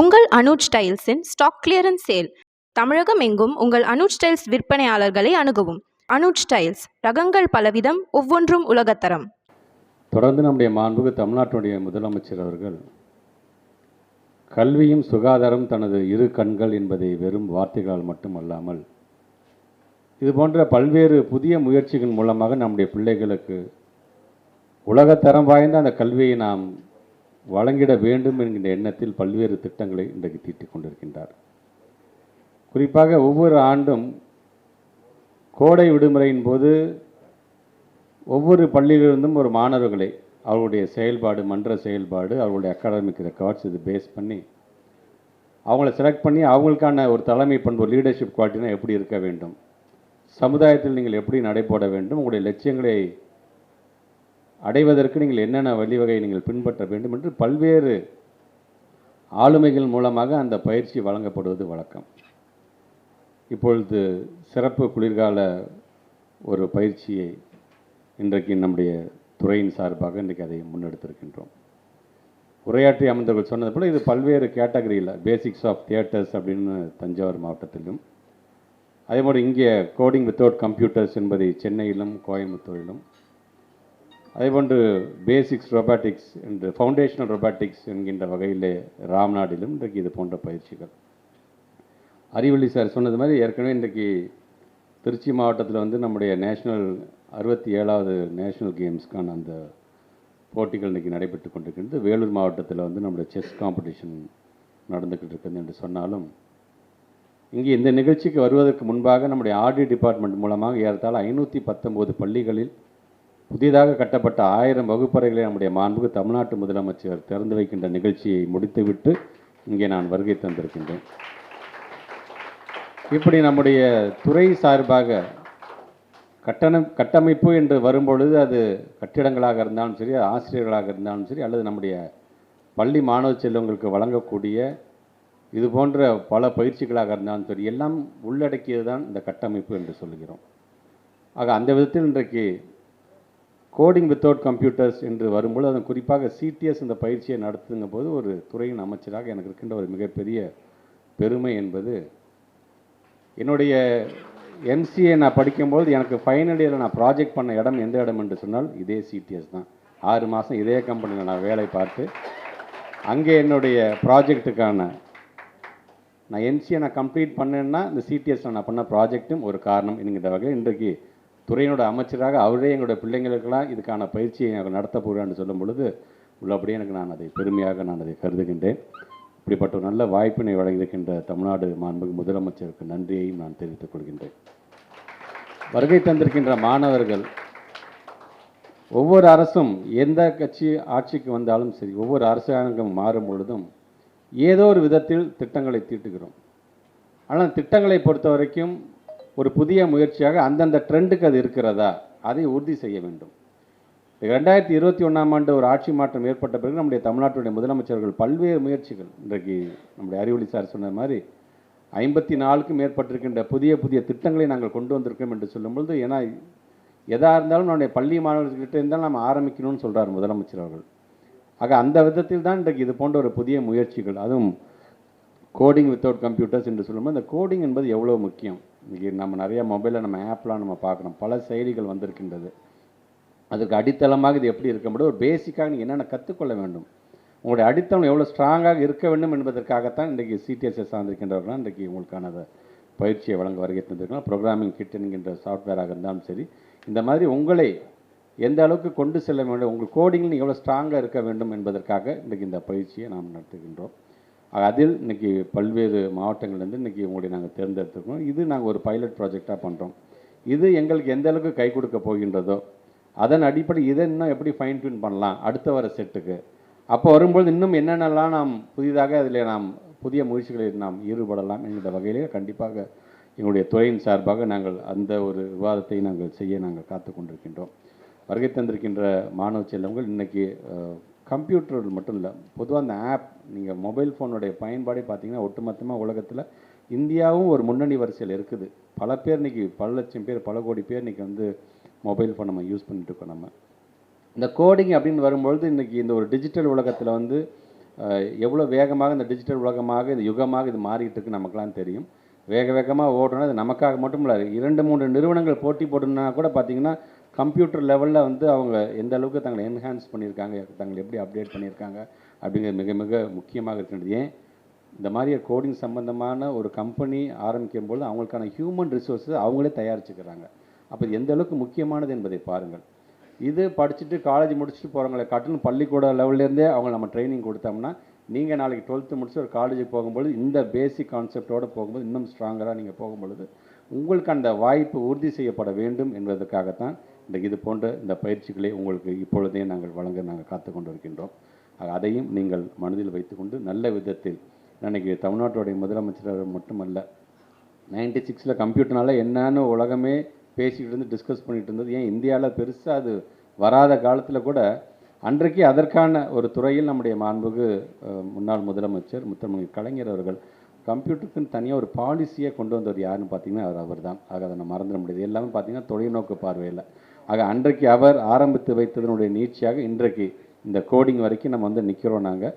உங்கள் அனுஜ் ஸ்டைல்ஸின் stock clearance sale. தமிழகம் எங்கும் உங்கள் அனுஜ் ஸ்டைல்ஸ் விற்பனையாளர்களை அணுகவும். அனுஜ் ஸ்டைல்ஸ் ரகங்கள் பலவிதம் ஒவ்வொன்றும் உலகத்தரம். தொடர்ந்து நம்முடைய மாண்புக்கு தமிழ்நாட்டுடைய முதலமைச்சர் அவர்கள் கல்வியும் சுகாதாரம் தனது இரு கண்கள் என்பதை வெறும் வார்த்தைகளால் மட்டுமல்லாமல் இது போன்ற பல்வேறு புதிய முயற்சிகள் மூலமாக நம்முடைய பிள்ளைகளுக்கு உலகத்தரம் வாய்ந்த அந்த கல்வியை நாம் வழங்கிட வேண்டும் என்கின்ற எண்ணத்தில் பல்வேறு திட்டங்களை இன்றைக்கு தீட்டிக் கொண்டிருக்கின்றார். குறிப்பாக ஒவ்வொரு ஆண்டும் கோடை விடுமுறையின் போது ஒவ்வொரு பள்ளியிலிருந்தும் ஒரு மாணவர்களை அவர்களுடைய செயல்பாடு மன்ற செயல்பாடு அவர்களுடைய அகாடமிக் ரெக்கார்ட்ஸ் இது பேஸ் பண்ணி அவங்கள செலக்ட் பண்ணி அவங்களுக்கான ஒரு தலைமை பண்பு லீடர்ஷிப் குவாலிட்டினா எப்படி இருக்க வேண்டும்? சமுதாயத்தில் நீங்கள் எப்படி நடைபோட வேண்டும்? உங்களுடைய லட்சியங்களை அடைவதற்கு நீங்கள் என்னென்ன வழிவகை நீங்கள் பின்பற்ற வேண்டும் என்று பல்வேறு ஆளுமைகள் மூலமாக அந்த பயிற்சி வழங்கப்படுவது வழக்கம். இப்பொழுது சிறப்பு குளிர்கால ஒரு பயிற்சியை இன்றைக்கு நம்முடைய துறையின் சார்பாக இன்றைக்கு அதை முன்னெடுத்திருக்கின்றோம். உரையாற்றி அமர்ந்தவர்கள் சொன்னது போல் இது பல்வேறு கேட்டகரியில் பேசிக்ஸ் ஆஃப் தியேட்டர்ஸ் அப்படின்னு தஞ்சாவூர் மாவட்டத்திலும் அதேபோல் இங்கே கோடிங் வித்தவுட் கம்ப்யூட்டர்ஸ் என்பதை சென்னையிலும் கோயம்புத்தூரிலும் அதே போன்று பேசிக்ஸ் ரொபாட்டிக்ஸ் என்று ஃபவுண்டேஷனல் ரொபாட்டிக்ஸ் என்கின்ற வகையிலே ராம்நாடிலும் இன்றைக்கு இது போன்ற பயிற்சிகள். அறிவள்ளி சார் சொன்னது மாதிரி ஏற்கனவே இன்றைக்கு திருச்சி மாவட்டத்தில் வந்து நம்முடைய நேஷ்னல் அறுபத்தி ஏழாவது நேஷ்னல் கேம்ஸ்க்கான அந்த போட்டிகள் இன்றைக்கி நடைபெற்று கொண்டிருக்கின்றது. வேலூர் மாவட்டத்தில் வந்து நம்முடைய செஸ் காம்படிஷன் நடந்துக்கிட்டு இருக்குது என்று சொன்னாலும் இங்கே இந்த நிகழ்ச்சிக்கு வருவதற்கு முன்பாக நம்முடைய ஆர்டி டிபார்ட்மெண்ட் மூலமாக ஏறத்தாழ ஐநூற்றி பத்தொம்போது பள்ளிகளில் புதிதாக கட்டப்பட்ட ஆயிரம் வகுப்பறைகளை நம்முடைய மாண்புக்கு தமிழ்நாட்டு முதலமைச்சர் திறந்து வைக்கின்ற நிகழ்ச்சியை முடித்துவிட்டு இங்கே நான் வருகை தந்திருக்கின்றேன். இப்படி நம்முடைய துறை சார்பாக கட்டணம் கட்டமைப்பு என்று வரும்பொழுது அது கட்டிடங்களாக இருந்தாலும் சரி ஆசிரியர்களாக இருந்தாலும் சரி அல்லது நம்முடைய பள்ளி மாணவ செல்வங்களுக்கு வழங்கக்கூடிய இது போன்ற பல பயிற்சிகளாக இருந்தாலும் சரி எல்லாம் உள்ளடக்கியது தான் இந்த கட்டமைப்பு என்று சொல்கிறோம் ஆக அந்த விதத்தில் இன்றைக்கு கோடிங் வித்தவுட் கம்ப்யூட்டர்ஸ் என்று வரும்போது அதன் குறிப்பாக சிடிஎஸ் இந்த பயிற்சியை நடத்துங்க போது ஒரு துறையின் அமைச்சராக எனக்கு இருக்கின்ற ஒரு மிகப்பெரிய பெருமை என்பது என்னுடைய எம்சிஏ நான் படிக்கும்போது எனக்கு ஃபைனல் இயரில் நான் ப்ராஜெக்ட் பண்ண இடம் எந்த இடம் என்று சொன்னால் இதே சிடிஎஸ் தான். ஆறு மாதம் இதே கம்பெனியில் நான் வேலை பார்த்து அங்கே என்னுடைய ப்ராஜெக்ட்டுக்கான நான் எம்சிஏ நான் கம்ப்ளீட் பண்ணேன்னா இந்த சிடிஎஸ்ல நான் பண்ண ப்ராஜெக்ட்டும் ஒரு காரணம் என்கிற வகையில் இன்றைக்கு துறையினோட அமைச்சராக அவரே எங்களுடைய பிள்ளைங்களுக்கெல்லாம் இதுக்கான பயிற்சியை எனக்கு நடத்த போகிறான்னு சொல்லும் பொழுது உள்ளபடியே எனக்கு நான் அதை பெருமையாக நான் அதை கருதுகின்றேன். இப்படிப்பட்ட ஒரு நல்ல வாய்ப்பினை வழங்கியிருக்கின்ற தமிழ்நாடு மாண்புமிகு முதலமைச்சருக்கு நன்றியையும் நான் தெரிவித்துக் கொள்கின்றேன். வருகை தந்திருக்கின்ற மாணவர்கள் ஒவ்வொரு அரசும் எந்த கட்சி ஆட்சிக்கு வந்தாலும் சரி ஒவ்வொரு அரசாங்கம் மாறும் பொழுதும் ஏதோ ஒரு விதத்தில் திட்டங்களை தீட்டுகிறோம். ஆனால் திட்டங்களை பொறுத்த வரைக்கும் ஒரு புதிய முயற்சியாக அந்தந்த ட்ரெண்டுக்கு அது இருக்கிறதா அதை உறுதி செய்ய வேண்டும். ரெண்டாயிரத்தி இருபத்தி ஒன்றாம் ஆண்டு ஒரு ஆட்சி மாற்றம் ஏற்பட்ட பிறகு நம்முடைய தமிழ்நாட்டுடைய முதலமைச்சர்கள் பல்வேறு முயற்சிகள். இன்றைக்கு நம்முடைய அறிவொளி சார் சொன்ன மாதிரி ஐம்பத்தி நாலுக்கும் மேற்பட்டிருக்கின்ற புதிய புதிய திட்டங்களை நாங்கள் கொண்டு வந்திருக்கோம் என்று சொல்லும்பொழுது ஏன்னா எதாக இருந்தாலும் நம்முடைய பள்ளி மாணவர்கள்கிட்ட இருந்தாலும் நாம் ஆரம்பிக்கணும்னு சொல்கிறார் முதலமைச்சர் அவர்கள். ஆக அந்த விதத்தில் தான் இன்றைக்கு இது போன்ற ஒரு புதிய முயற்சிகள் அதுவும் கோடிங் வித்தவுட் கம்ப்யூட்டர்ஸ் என்று சொல்லும்போது அந்த கோடிங் என்பது எவ்வளோ முக்கியம்? இன்றைக்கி நம்ம நிறைய மொபைலில் நம்ம ஆப்லாம் நம்ம பார்க்குறோம் பல செயலிகள் வந்திருக்கின்றது. அதுக்கு அடித்தளமாக இது எப்படி இருக்க முடியும்? ஒரு பேசிக்காக நீங்கள் என்னென்ன கற்றுக்கொள்ள வேண்டும்? உங்களுடைய அடித்தளம் எவ்வளோ ஸ்ட்ராங்காக இருக்க வேண்டும் என்பதற்காகத்தான் இன்றைக்கி சிடிஎஸ்எஸ் சார்ந்திருக்கின்றவர்கள் இன்றைக்கு உங்களுக்கான பயிற்சியை வழங்க வருகை தந்திருக்கலாம் ப்ரோக்ராமிங் கிட் என்கின்ற சாஃப்ட்வேராக இருந்தாலும் சரி இந்த மாதிரி உங்களை எந்த அளவுக்கு கொண்டு செல்ல வேண்டும்? உங்கள் கோடிங்கில் எவ்வளோ ஸ்ட்ராங்காக இருக்க வேண்டும் என்பதற்காக இன்றைக்கு இந்த பயிற்சியை நாம் நடத்துகின்றோம். அதில் இன்றைக்கி பல்வேறு மாவட்டங்கள்லேருந்து இன்றைக்கி உங்களுடைய நாங்கள் தேர்ந்தெடுத்துருக்கோம். இது நாங்கள் ஒரு பைலட் ப்ராஜெக்டாக பண்ணுறோம் இது எங்களுக்கு எந்த அளவுக்கு கை கொடுக்க போகின்றதோ அதன் அடிப்படை இதை இன்னும் எப்படி ஃபைன் டியூன் பண்ணலாம் அடுத்த வர செட்டுக்கு. அப்போ வரும்பொழுது இன்னும் என்னென்னலாம் நாம் புதிதாக அதில் நாம் புதிய முயற்சிகளில் நாம் ஈடுபடலாம் என்கிற வகையிலே கண்டிப்பாக எங்களுடைய துறையின் சார்பாக நாங்கள் அந்த ஒரு விவாதத்தை நாங்கள் செய்ய நாங்கள் காத்து கொண்டிருக்கின்றோம் வருகை தந்திருக்கின்ற மாணவ செல்வங்கள் இன்றைக்கி கம்ப்யூட்டர் மட்டும் இல்லை பொதுவாக அந்த ஆப் நீங்கள் மொபைல் ஃபோனுடைய பயன்பாடே பார்த்தீங்கன்னா ஒட்டுமொத்தமாக உலகத்தில் இந்தியாவும் ஒரு முன்னணி வரிசையில் இருக்குது. பல பேர் இன்றைக்கி பல லட்சம் பேர் பல கோடி பேர் இன்றைக்கி வந்து மொபைல் ஃபோன் நம்ம யூஸ் பண்ணிட்டு இருக்கோம் நம்ம. இந்த கோடிங் அப்படின்னு வரும்பொழுது இன்றைக்கி இந்த ஒரு டிஜிட்டல் உலகத்தில் வந்து எவ்வளோ வேகமாக இந்த டிஜிட்டல் உலகமாக இந்த யுகமாக இது மாறிக்கிட்டு இருக்கு நமக்கெல்லாம் தெரியும். வேக வேகமாக ஓடணும் அது நமக்காக மட்டும் இல்லை இரண்டு மூன்று நிறுவனங்கள் போட்டி போட்டுனா கூட பார்த்திங்கன்னா கம்ப்யூட்டர் லெவலில் வந்து அவங்க எந்த அளவுக்கு தங்களை என்ஹான்ஸ் பண்ணியிருக்காங்க தங்களை எப்படி அப்டேட் பண்ணியிருக்காங்க அப்படிங்கிறது மிக மிக முக்கியமாக இருக்கின்றது. ஏன்? இந்த மாதிரி கோடிங் சம்பந்தமான ஒரு கம்பெனி ஆரம்பிக்கும் போது அவங்களுக்கான ஹியூமன் ரிசோர்ஸஸ் அவங்களே தயாரிச்சுக்கிறாங்க. அப்போ எந்த அளவுக்கு முக்கியமானது என்பதை பாருங்கள். இது படிச்சுட்டு காலேஜ் முடிச்சுட்டு போகிறவங்களை காட்டிலும் பள்ளிக்கூட லெவல்லேருந்தே அவங்க நம்ம ட்ரைனிங் கொடுத்தோம்னா நீங்கள் நாளைக்கு டுவெல்த்து முடிச்சு ஒரு காலேஜுக்கு போகும்போது இந்த பேசிக் கான்செப்டோடு போகும்போது இன்னும் ஸ்ட்ராங்கராக நீங்கள் போகும்பொழுது உங்களுக்கு அந்த வாய்ப்பு உறுதி செய்யப்பட வேண்டும் என்பதற்காகத்தான் இந்த இது போன்ற இந்த பயிற்சிகளை உங்களுக்கு இப்பொழுதே நாங்கள் வழங்க நாங்கள் காத்து கொண்டு இருக்கின்றோம் அதையும் நீங்கள் மனதில் வைத்துக்கொண்டு நல்ல விதத்தில் அன்றைக்கி தமிழ்நாட்டுடைய முதலமைச்சர் மட்டுமல்ல நைன்டி சிக்ஸில் கம்ப்யூட்டர்னால என்னன்னு உலகமே பேசிக்கிட்டு இருந்து டிஸ்கஸ் பண்ணிகிட்டு இருந்தது. ஏன் இந்தியாவில் பெருசாக அது வராத காலத்தில் கூட அன்றைக்கு அதற்கான ஒரு துறையில் நம்முடைய மாண்புக்கு முன்னாள் முதலமைச்சர் முத்தமிழ் கலைஞர் அவர்கள் கம்ப்யூட்டருக்குன்னு தனியாக ஒரு பாலிசியை கொண்டு வந்தவர் யாருன்னு பார்த்தீங்கன்னா அவர் அவர் தான் ஆக அதை நம்ம மறந்துட முடியாது. எல்லாமே பார்த்தீங்கன்னா தொலைநோக்கு பார்வையில். ஆக அன்றைக்கு அவர் ஆரம்பித்து வைத்ததனுடைய நீட்சியாக இன்றைக்கு இந்த கோடிங் வரைக்கும் நம்ம வந்து நிற்கிறோம் நாங்கள்